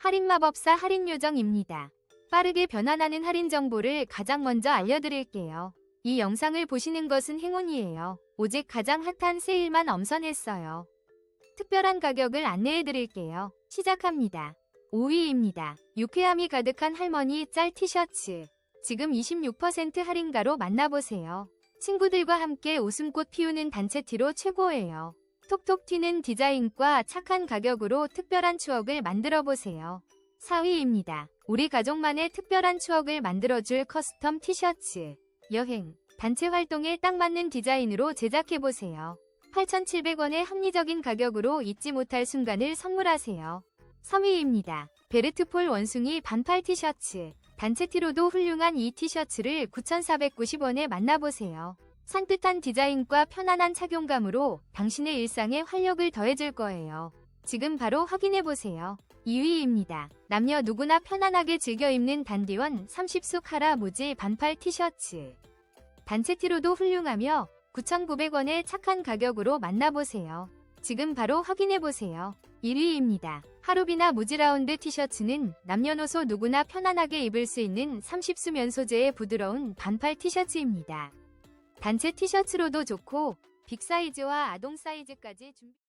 할인 마법사 할인 요정입니다. 빠르게 변환하는 할인 정보를 가장 먼저 알려드릴게요. 이 영상을 보시는 것은 행운이에요. 오직 가장 핫한 세일만 엄선했어요. 특별한 가격을 안내해드릴게요. 시작합니다. 5위입니다. 유쾌함이 가득한 할머니 짤 티셔츠. 지금 26% 할인가로 만나보세요. 친구들과 함께 웃음꽃 피우는 단체 티로 최고예요. 톡톡 튀는 디자인과 착한 가격으로 특별한 추억을 만들어 보세요. 4위입니다. 우리 가족만의 특별한 추억을 만들어줄 커스텀 티셔츠. 여행, 단체 활동에 딱 맞는 디자인으로 제작해 보세요. 8,700원의 합리적인 가격으로 잊지 못할 순간을 선물하세요. 3위입니다. 베르트폴 원숭이 반팔 티셔츠. 단체 티로도 훌륭한 이 티셔츠를 9,490원에 만나보세요. 산뜻한 디자인과 편안한 착용감으로 당신의 일상에 활력을 더해줄 거예요. 지금 바로 확인해보세요. 2위입니다. 남녀 누구나 편안하게 즐겨 입는 단디원 30수 카라 무지 반팔 티셔츠. 단체 티로도 훌륭하며 9,900원의 착한 가격으로 만나보세요. 지금 바로 확인해보세요. 1위입니다. 하루비나 무지라운드 티셔츠는 남녀노소 누구나 편안하게 입을 수 있는 30수면 소재의 부드러운 반팔 티셔츠입니다. 단체 티셔츠로도 좋고 빅사이즈와 아동 사이즈까지 준비